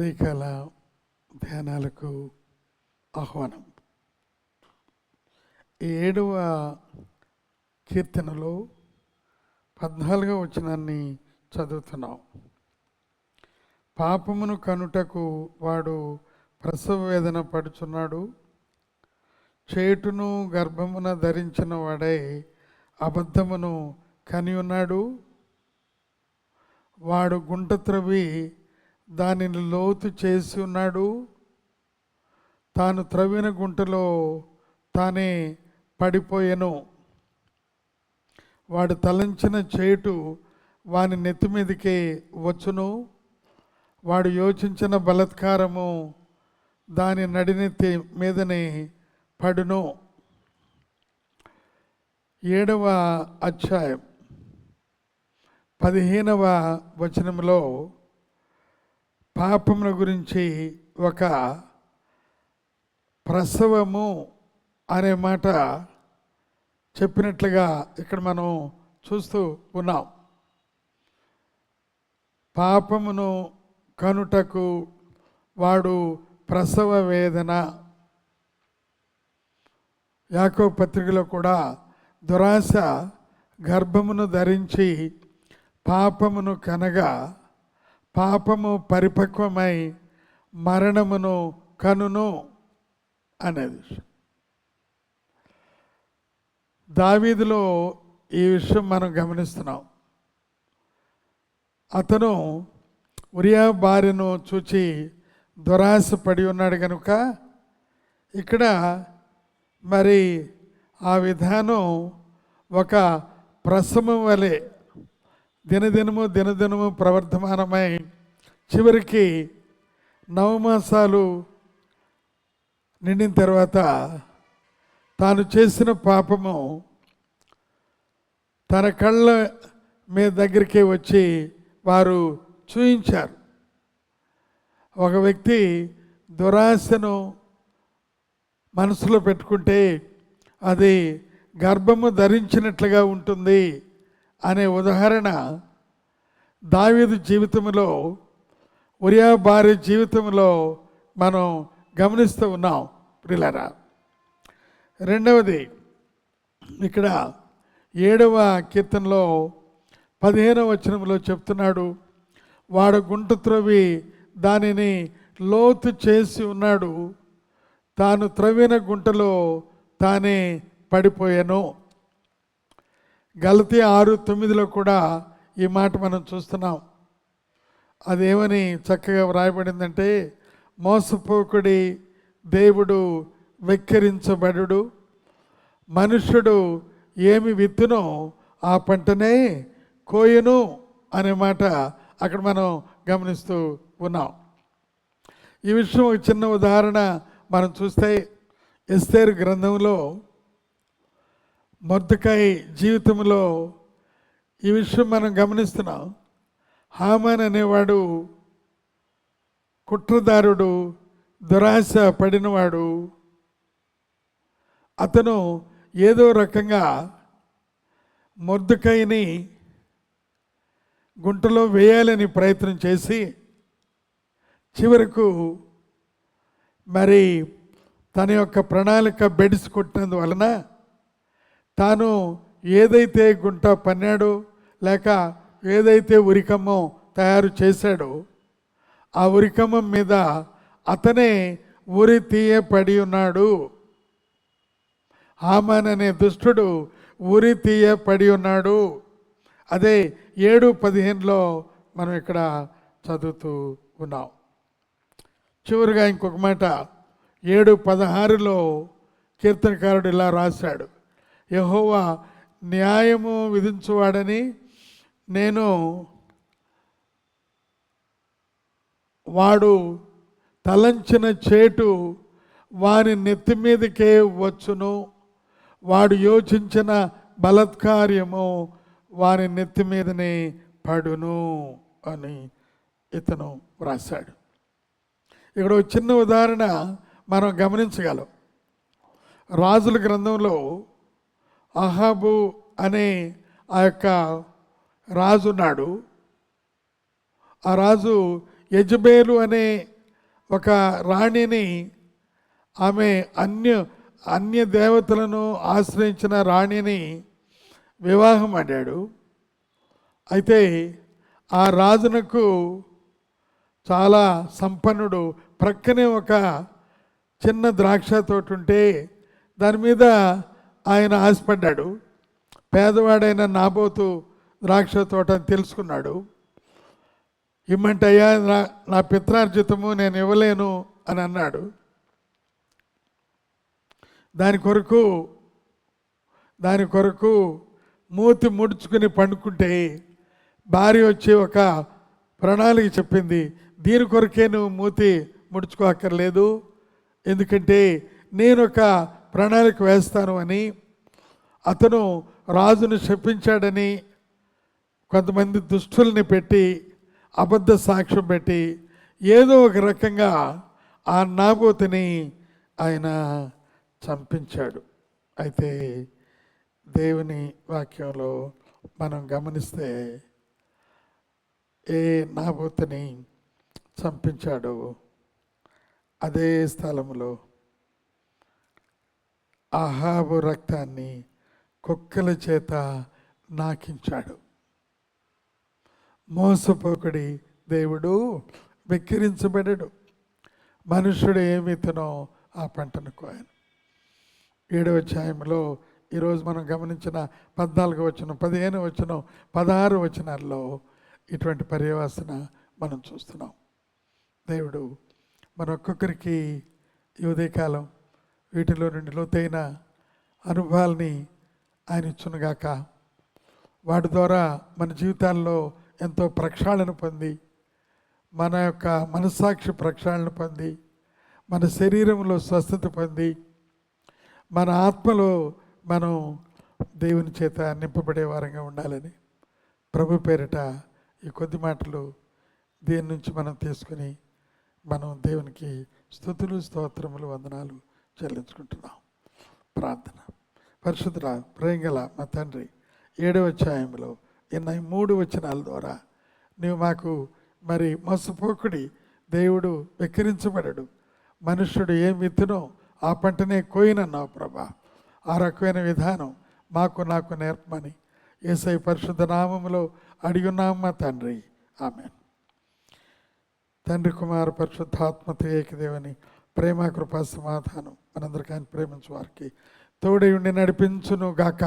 ఉదయకాల ధ్యానాలకు ఆహ్వానం. ఈ ఏడవ కీర్తనలో పద్నాలుగవ వచనాన్ని చదువుతున్నాం. పాపమును కనుటకు వాడు ప్రసవ వేదన పడుచున్నాడు. చేటును గర్భమున ధరించిన వాడై అబద్ధమును కని ఉన్నాడు వాడు గుంట త్రవి దానిని లోతు చేసి ఉన్నాడు. తాను త్రవ్విన గుంటలో తానే పడిపోయెను. వాడు తలంచిన చేటు వాని నెత్తి మీదకే వచ్చును. వాడు యోచించిన బలత్కారము దాని నడినెత్తి మీదనే పడును. ఏడవ అధ్యాయం. పదిహేనవ వచనంలో పాపముల గురించి ఒక ప్రసవము అనే మాట చెప్పినట్లుగా ఇక్కడ మనం చూస్తూ ఉన్నాం. పాపమును కనుటకు వాడు ప్రసవ వేదన. యాకో పత్రికలో కూడా దురాశ గర్భమును ధరించి పాపమును కనగా పాపము పరిపక్వమై మరణమును కనును అనేది దావీదులో ఈ విషయం మనం గమనిస్తున్నాం. అతను ఉరియా భార్యను చూచి దురాశ పడి ఉన్నాడు కనుక ఇక్కడ మరి ఆ విధానం ఒక ప్రసవం వలె దినదినము దినదినము ప్రవర్ధమానమై చివరికి నవమాసాలు నిండిన తర్వాత తాను చేసిన పాపము తన కళ్ళ మీద దగ్గరికి వచ్చి వారు చూయించారు. ఒక వ్యక్తి దురాశను మనసులో పెట్టుకుంటే అది గర్భము ధరించినట్లుగా ఉంటుంది. అనే ఉదాహరణ దావీదు జీవితంలో ఉరియా భార్య జీవితంలో మనం గమనిస్తూ ఉన్నాం ప్రిలరా. రెండవది ఇక్కడ ఏడవ కీర్తనలో పదిహేనవ వచనంలో చెప్తున్నాడు వాడు గుంట త్రవ్వి దానిని లోతు చేసి ఉన్నాడు తాను త్రవ్విన గుంటలో తానే పడిపోయాను. గలతి ఆరు తొమ్మిదిలో కూడా ఈ మాట మనం చూస్తున్నాం. అదేమని చక్కగా వ్రాయబడిందంటే మోసపోకుడి దేవుడు వెక్కిరించబడు మనుష్యుడు ఏమి విత్తునో ఆ పంటనే కోయను అనే మాట అక్కడ మనం గమనిస్తూ ఉన్నాం. ఈ విషయం ఒక చిన్న ఉదాహరణ మనం చూస్తే ఎస్తేరు గ్రంథంలో మొద్దకాయ జీవితంలో ఈ విషయం మనం గమనిస్తున్నాం. హామాన్ అనేవాడు కుట్రదారుడు దురాశ పడినవాడు. అతను ఏదో రకంగా మొద్దుకాయని గుంటలో వేయాలని ప్రయత్నం చేసి చివరకు మరి తన యొక్క ప్రణాళిక బెడిసి కొట్టినందువలన తాను ఏదైతే గుంట పన్నాడో లేక ఏదైతే ఉరికమ్మో తయారు చేశాడో ఆ ఉరికమ్మం మీద అతనే ఉరి తీయపడి ఉన్నాడు. హామాన్ అనే దుష్టుడు ఉరి తీయపడి ఉన్నాడు. అదే ఏడు పదిహేనులో మనం ఇక్కడ చదువుతూ ఉన్నాం. చివరిగా ఇంకొక మాట ఏడు పదహారులో కీర్తనకారుడు ఇలా రాశాడు. యహోవా న్యాయము విధించువాడని నేను వాడు తలంచిన చేటు వారి నెత్తి మీదకే వచ్చును. వాడు యోచించిన బలత్కార్యము వారి నెత్తి మీదనే పడును అని ఇతను వ్రాశాడు. ఇక్కడ ఒక చిన్న ఉదాహరణ మనం గమనించగలం. రాజుల గ్రంథంలో అహాబు అనే ఆ యొక్క రాజు ఉన్నాడు. ఆ రాజు యజ్బేలు అనే ఒక రాణిని ఆమె అన్య అన్య దేవతలను ఆశ్రయించిన రాణిని వివాహం ఆడాడు. అయితే ఆ రాజునకు చాలా సంపన్నుడు. ప్రక్కనే ఒక చిన్న ద్రాక్ష తోట ఉంటే దాని మీద ఆయన ఆశపడ్డాడు. పేదవాడైన నాబోతు ద్రాక్ష తోట అని తెలుసుకున్నాడు ఇమ్మంటయ్యా నా నా పిత్రార్జితము నేను ఇవ్వలేను అని అన్నాడు. దాని కొరకు దాని కొరకు మూతి ముడుచుకుని పండుకుంటే భార్య వచ్చి ఒక ప్రణాళిక చెప్పింది. దీని కొరకే నువ్వు మూతి ముడుచుకోక్కర్లేదు. ఎందుకంటే నేను ఒక ప్రణాళిక వేస్తాను అని అతను రాజును శపించాడని కొంతమంది దుష్టుల్ని పెట్టి అబద్ధ సాక్ష్యం పెట్టి ఏదో ఒక రకంగా ఆ నాబోతుని ఆయన చంపించాడు. అయితే దేవుని వాక్యంలో మనం గమనిస్తే ఏ నాబోతుని చంపించాడో అదే స్థలములో ఆహాబు రక్తాన్ని కుక్కల చేత నాకించాడు. మోసపోకడి దేవుడు వెక్కిరించబడడు. మనుషుడు ఏమితనో ఆ పంటను కోయను. ఏడవ ఛాయంలో ఈరోజు మనం గమనించిన పద్నాలుగు వచనం పదిహేను వచనం పదహారు వచనాల్లో ఇటువంటి పర్యవసన మనం చూస్తున్నాం. దేవుడు మన ఒక్కొక్కరికి ఈ ఉదయకాలం వీటిలో నుండి లోతైన అనుభవాల్ని ఆయన ఇచ్చునుగాక. వాటి ద్వారా మన జీవితాల్లో ఎంతో ప్రక్షాళన పొంది మన యొక్క మనస్సాక్షి ప్రక్షాళన పొంది మన శరీరంలో స్వస్థత పొంది మన ఆత్మలో మనం దేవుని చేత నింపబడే వారంగా ఉండాలని ప్రభు పేరిట ఈ కొద్ది మాటలు దీని నుంచి మనం తీసుకుని మనం దేవునికి స్థుతులు స్తోత్రములు వందనాలు చెల్లించుకుంటున్నాం. ప్రార్థన. పరిశుద్ధ ప్రేంగల మా తండ్రి ఏడవ అధ్యాయంలో నిన్న మూడు వచనాల ద్వారా నీవు మాకు మరి మోసపోకుడి దేవుడు వెక్కిరించబడడు. మనుష్యుడు ఏం విత్తునో ఆ పంటనే కోయినన్నావు ప్రభా. ఆ రకమైన విధానం మాకు నాకు నేర్పమని ఏసై పరిశుద్ధ నామములో అడిగున్నాం మా తండ్రి. ఆమె తండ్రి కుమార్ పరిశుద్ధాత్మ ఏకదేవని ప్రేమ కృపా సమాధానం మనందరికీ ఆయన ప్రేమించు వారికి తోడై ఉండి నడిపించును గాక